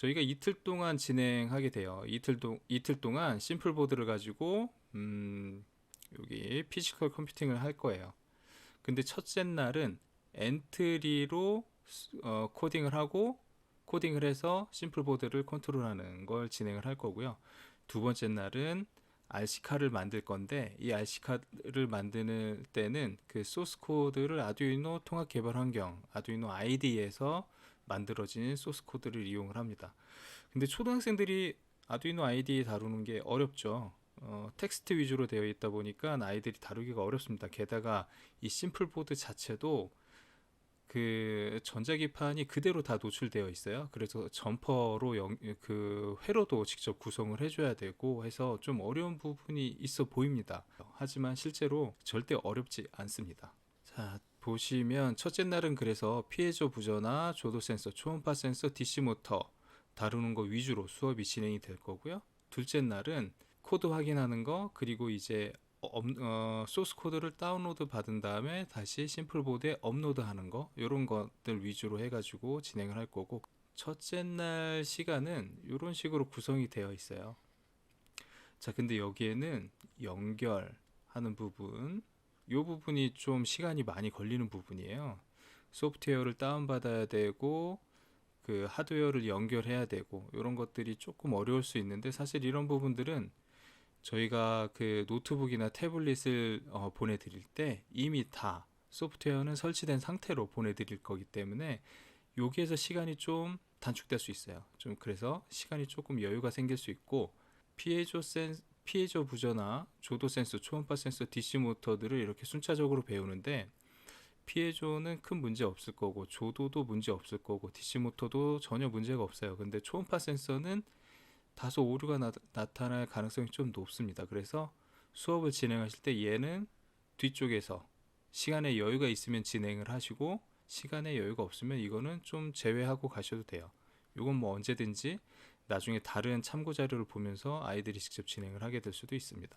저희가 이틀 동안 진행하게 돼요. 이틀 동 이틀 동안 심플 보드를 가지고 음, 여기 피지컬 컴퓨팅을 할 거예요. 근데 첫째 날은 엔트리로 스- 어, 코딩을 하고 코딩을 해서 심플 보드를 컨트롤하는 걸 진행을 할 거고요. 두 번째 날은 RC카를 만들 건데 이 RC카를 만드는 때는 그 소스 코드를 아두이노 통합 개발 환경 아두이노 ID에서 만들어진 소스 코드를 이용을 합니다. 근데 초등학생들이 아두이노 IDE 다루는 게 어렵죠. 어, 텍스트 위주로 되어 있다 보니까 아이들이 다루기가 어렵습니다. 게다가 이 심플 보드 자체도 그 전자기판이 그대로 다 노출되어 있어요. 그래서 점퍼로 영, 그 회로도 직접 구성을 해줘야 되고 해서 좀 어려운 부분이 있어 보입니다. 하지만 실제로 절대 어렵지 않습니다. 자 보시면 첫째 날은 그래서 피해조 부저나 조도 센서, 초음파 센서, DC 모터 다루는 거 위주로 수업이 진행이 될 거고요. 둘째 날은 코드 확인하는 거 그리고 이제 업, 어, 소스 코드를 다운로드 받은 다음에 다시 심플 보드에 업로드 하는 거 이런 것들 위주로 해가지고 진행을 할 거고 첫째 날 시간은 이런 식으로 구성이 되어 있어요. 자 근데 여기에는 연결하는 부분 이 부분이 좀 시간이 많이 걸리는 부분이에요. 소프트웨어를 다운받아야 되고 그 하드웨어를 연결해야 되고 이런 것들이 조금 어려울 수 있는데 사실 이런 부분들은 저희가 그 노트북이나 태블릿을 어, 보내드릴 때 이미 다 소프트웨어는 설치된 상태로 보내드릴 거기 때문에 여기에서 시간이 좀 단축될 수 있어요. 좀 그래서 시간이 조금 여유가 생길 수 있고 피해조 센 피해조 부저나 조도 센서, 초음파 센서, DC 모터들을 이렇게 순차적으로 배우는데 피해조는 큰 문제 없을 거고 조도도 문제 없을 거고 DC 모터도 전혀 문제가 없어요. 근데 초음파 센서는 다소 오류가 나, 나타날 가능성이 좀 높습니다. 그래서 수업을 진행하실 때 얘는 뒤쪽에서 시간에 여유가 있으면 진행을 하시고 시간에 여유가 없으면 이거는 좀 제외하고 가셔도 돼요. 이건 뭐 언제든지 나중에 다른 참고 자료를 보면서 아이들이 직접 진행을 하게 될 수도 있습니다.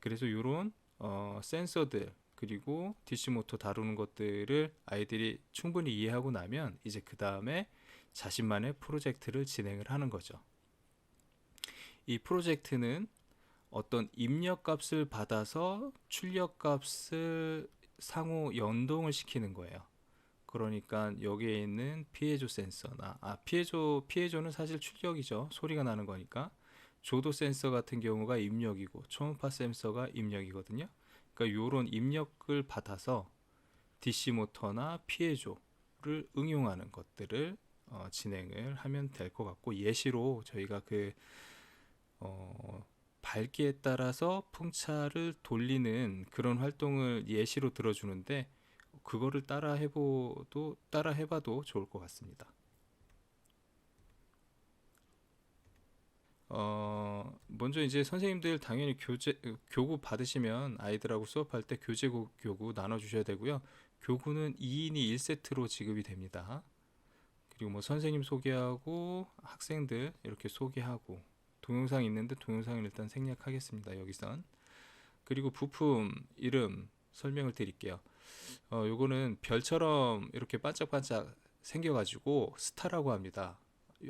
그래서 이런 어, 센서들 그리고 모터 다루는 것들을 아이들이 충분히 이해하고 나면 이제 그 다음에 자신만의 프로젝트를 진행을 하는 거죠. 이 프로젝트는 어떤 입력 값을 받아서 출력 값을 상호 연동을 시키는 거예요. 그러니까 여기에 있는 피해조 센서나 아 피해조 피해조는 사실 출력이죠. 소리가 나는 거니까. 조도 센서 같은 경우가 입력이고 초음파 센서가 입력이거든요. 그러니까 요런 입력을 받아서 DC 모터나 피해조를 응용하는 것들을 어, 진행을 하면 될 것 같고 예시로 저희가 그 어, 밝기에 따라서 풍차를 돌리는 그런 활동을 예시로 들어주는데 그거를 따라 해보도 따라 해봐도 좋을 것 같습니다. 어, 먼저 이제 선생님들 당연히 교재 교구 받으시면 아이들하고 수업할 때 교재 고- 교구 나눠 주셔야 되고요. 교구는 2인이 1세트로 지급이 됩니다. 그리고 뭐 선생님 소개하고 학생들 이렇게 소개하고 동영상 있는데 동영상을 일단 생략하겠습니다. 여기선. 그리고 부품 이름 설명을 드릴게요. 어, 요거는 별처럼 이렇게 반짝반짝 생겨가지고 스타라고 합니다.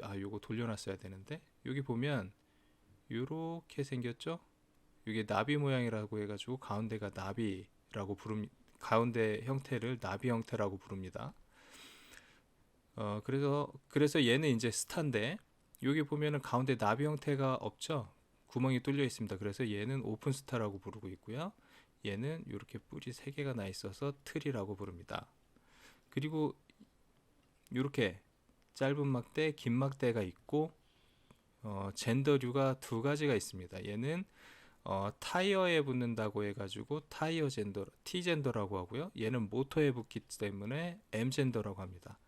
아, 요거 돌려놨어야 되는데 여기 보면 요렇게 생겼죠? 이게 나비 모양이라고 해가지고 가운데가 나비라고 부릅 가운데 형태를 나비 형태라고 부릅니다. 어, 그래서 그래서 얘는 이제 스타인데 여기 보면은 가운데 나비 형태가 없죠? 구멍이 뚫려 있습니다. 그래서 얘는 오픈 스타라고 부르고 있고요. 얘는 이렇게 뿔이 세 개가 나 있어서 틀이라고 부릅니다. 그리고 이렇게 짧은 막대, 긴 막대가 있고 어, 젠더류가 두 가지가 있습니다. 얘는 어, 타이어에 붙는다고 해가지고 타이어 젠더, T 젠더라고 하고요. 얘는 모터에 붙기 때문에 M 젠더라고 합니다.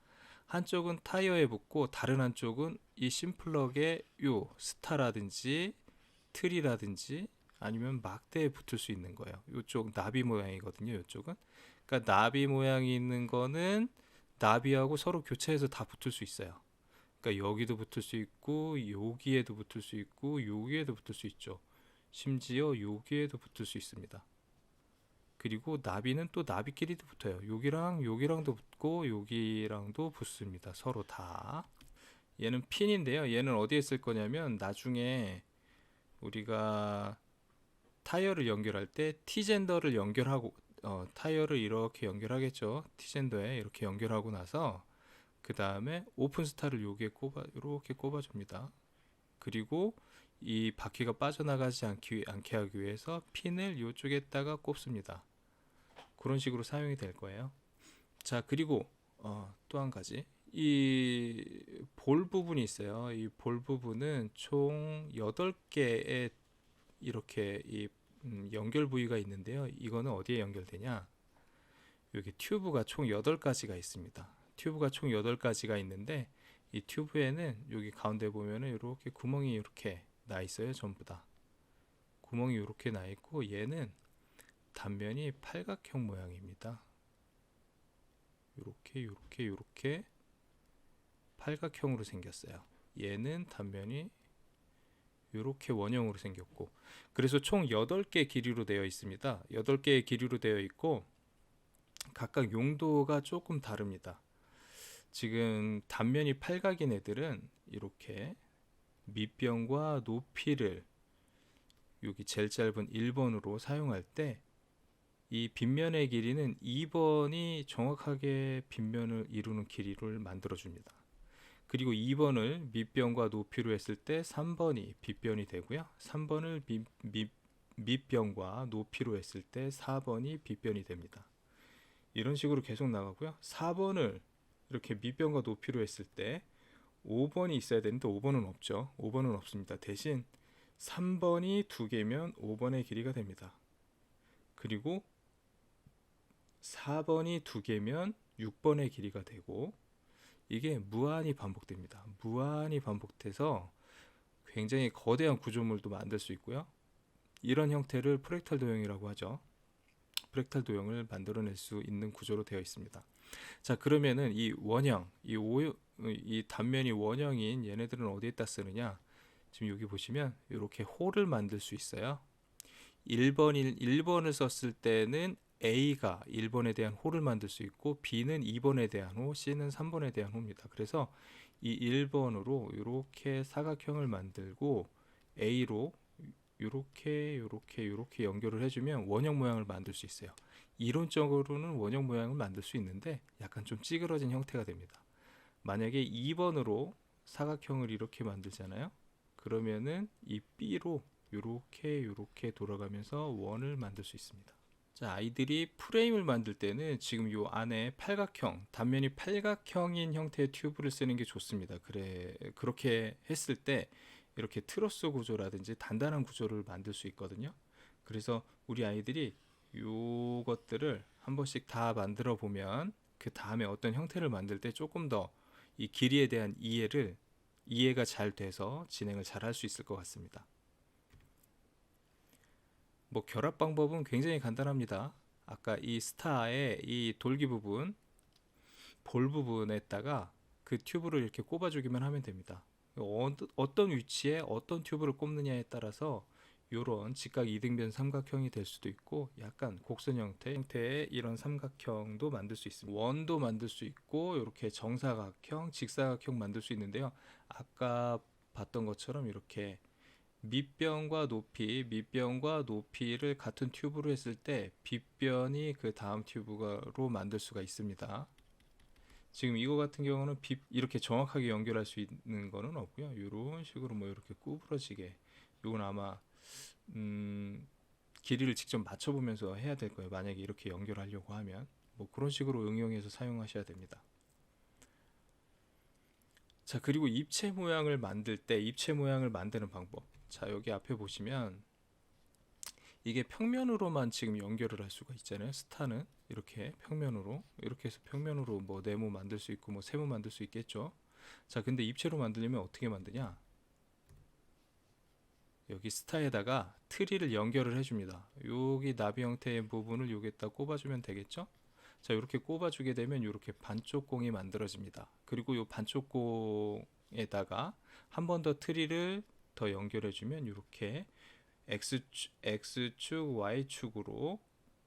한쪽은 타이어에 붙고 다른 한쪽은 이 심플럭의 요 스타라든지 틀이라든지 아니면 막대에 붙을 수 있는 거예요. 이쪽 나비 모양이거든요. 이쪽은 그러니까 나비 모양이 있는 거는 나비하고 서로 교차해서 다 붙을 수 있어요. 그러니까 여기도 붙을 수 있고 여기에도 붙을 수 있고 여기에도 붙을 수 있죠. 심지어 여기에도 붙을 수 있습니다. 그리고 나비는 또 나비끼리도 붙어요. 여기랑 여기랑도 붙고 여기랑도 붙습니다. 서로 다. 얘는 핀인데요. 얘는 어디에 쓸 거냐면 나중에 우리가 타이어를 연결할 때 T젠더를 연결하고 어, 타이어를 이렇게 연결하겠죠. T젠더에 이렇게 연결하고 나서 그 다음에 오픈스타를 여기에 꼽아 이렇게 꼽아줍니다. 그리고 이 바퀴가 빠져나가지 않기, 않게 하기 위해서 핀을 이쪽에다가 꼽습니다. 그런 식으로 사용이 될 거예요. 자 그리고 어, 또 한 가지 이 볼 부분이 있어요. 이 볼 부분은 총 8개의 이렇게 이 음, 연결 부위가 있는데요. 이거는 어디에 연결되냐? 여기 튜브가 총 8가지가 있습니다. 튜브가 총 8가지가 있는데 이 튜브에는 여기 가운데 보면은 이렇게 구멍이 이렇게 나 있어요. 전부 다. 구멍이 이렇게 나 있고 얘는 단면이 팔각형 모양입니다. 요렇게 요렇게 요렇게 팔각형으로 생겼어요. 얘는 단면이 요렇게 원형으로 생겼고 그래서 총 8개 길이로 되어 있습니다. 8개의 길이로 되어 있고 각각 용도가 조금 다릅니다. 지금 단면이 팔각인 애들은 이렇게 밑변과 높이를 여기 제일 짧은 1번으로 사용할 때 이 빗면의 길이는 2번이 정확하게 빗면을 이루는 길이를 만들어 줍니다. 그리고 2번을 밑변과 높이로 했을 때 3번이 빗변이 되고요. 3번을 밑, 밑, 밑변과 높이로 했을 때 4번이 빗변이 됩니다. 이런 식으로 계속 나가고요. 4번을 이렇게 밑변과 높이로 했을 때 5번이 있어야 되는데 5번은 없죠. 5번은 없습니다. 대신 3번이 두 개면 5번의 길이가 됩니다. 그리고 4번이 두 개면 6번의 길이가 되고 이게 무한히 반복됩니다. 무한히 반복돼서 굉장히 거대한 구조물도 만들 수 있고요. 이런 형태를 프랙탈 도형이라고 하죠. 프랙탈 도형을 만들어낼 수 있는 구조로 되어 있습니다. 자 그러면은 이 원형, 이, 오, 이 단면이 원형인 얘네들은 어디에다 쓰느냐? 지금 여기 보시면 이렇게 홀을 만들 수 있어요. 1번, 1번을 썼을 때는 A가 1번에 대한 호를 만들 수 있고 B는 2번에 대한 호, C는 3번에 대한 호입니다. 그래서 이 1번으로 이렇게 사각형을 만들고 A로 이렇게 이렇게 이렇게 연결을 해주면 원형 모양을 만들 수 있어요. 이론적으로는 원형 모양을 만들 수 있는데 약간 좀 찌그러진 형태가 됩니다. 만약에 2번으로 사각형을 이렇게 만들잖아요. 그러면은 이 B로 이렇게 이렇게 돌아가면서 원을 만들 수 있습니다. 자, 아이들이 프레임을 만들 때는 지금 요 안에 팔각형, 단면이 팔각형인 형태의 튜브를 쓰는 게 좋습니다. 그래, 그렇게 했을 때 이렇게 트러스 구조라든지 단단한 구조를 만들 수 있거든요. 그래서 우리 아이들이 요것들을 한 번씩 다 만들어 보면 그 다음에 어떤 형태를 만들 때 조금 더 이 길이에 대한 이해를 이해가 잘 돼서 진행을 잘 할 수 있을 것 같습니다. 뭐 결합 방법은 굉장히 간단합니다. 아까 이 스타의 이 돌기 부분, 볼 부분에다가 그 튜브를 이렇게 꼽아주기만 하면 됩니다. 어, 어떤 위치에 어떤 튜브를 꼽느냐에 따라서 이런 직각 이등변 삼각형이 될 수도 있고 약간 곡선 형태, 형태의 이런 삼각형도 만들 수 있습니다. 원도 만들 수 있고 이렇게 정사각형, 직사각형 만들 수 있는데요. 아까 봤던 것처럼 이렇게 밑변과 높이, 밑변과 높이를 같은 튜브로 했을 때 빗변이 그 다음 튜브로 만들 수가 있습니다. 지금 이거 같은 경우는 빗 이렇게 정확하게 연결할 수 있는 거는 없고요. 이런 식으로 뭐 이렇게 구부러지게 이건 아마 음, 길이를 직접 맞춰보면서 해야 될 거예요. 만약에 이렇게 연결하려고 하면 뭐 그런 식으로 응용해서 사용하셔야 됩니다. 자 그리고 입체 모양을 만들 때 입체 모양을 만드는 방법 자 여기 앞에 보시면 이게 평면으로만 지금 연결을 할 수가 있잖아요. 스타는 이렇게 평면으로 이렇게 해서 평면으로 뭐 네모 만들 수 있고 뭐 세모 만들 수 있겠죠? 자 근데 입체로 만들려면 어떻게 만드냐? 여기 스타에다가 트리를 연결을 해줍니다. 여기 나비 형태의 부분을 여기에다 꼽아주면 되겠죠? 자 이렇게 꼽아주게 되면 이렇게 반쪽 공이 만들어집니다. 그리고 이 반쪽 공에다가 한 번 더 트리를 더 연결해주면 이렇게 X축, X축, Y축으로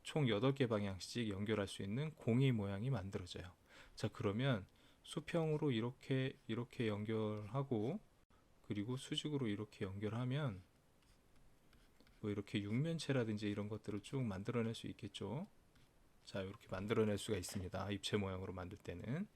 총 8개 방향씩 연결할 수 있는 공이 모양이 만들어져요. 자, 그러면 수평으로 이렇게 이렇게 연결하고 그리고 수직으로 이렇게 연결하면 뭐 이렇게 육면체라든지 이런 것들을 쭉 만들어낼 수 있겠죠. 자, 이렇게 만들어낼 수가 있습니다. 입체 모양으로 만들 때는.